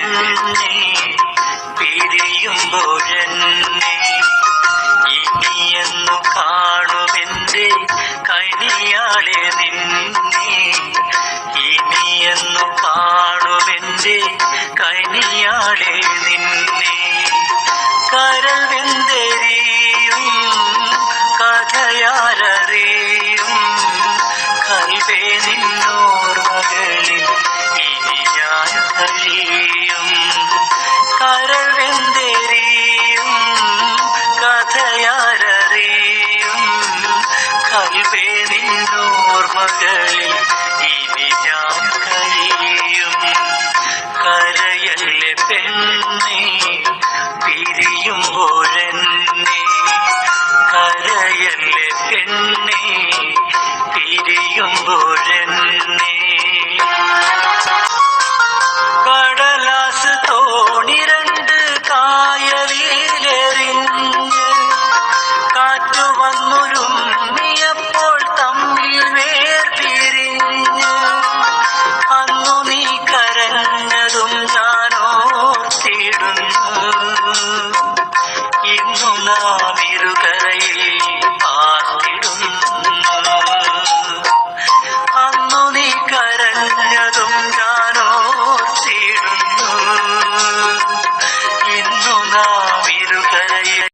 പെണ്ണെ പിരിയുമ്പോഴെന്നെ ഇനിയെന്നു ഇനിയെന്നു കഥയാരറിയും കൽവേ നിന്നോർമകളിൽ കൽവേ നിന്നോർമകളിൽ ഇനി ഞാൻ കഴിയും. കരയല്ലേ പെണ്ണെ പിരിയുമ്പോഴെന്നെ കരയല്ലേ പെണ്ണെ പിരിയുമ്പോഴെന്നെ നാം ഇരുകരയിൽ പാർത്തിടുന്നു അന്നു നീ കരഞ്ഞതും ഞാനോർത്തിടുന്നു. ഇന്നു നാം ഇരുകരയിൽ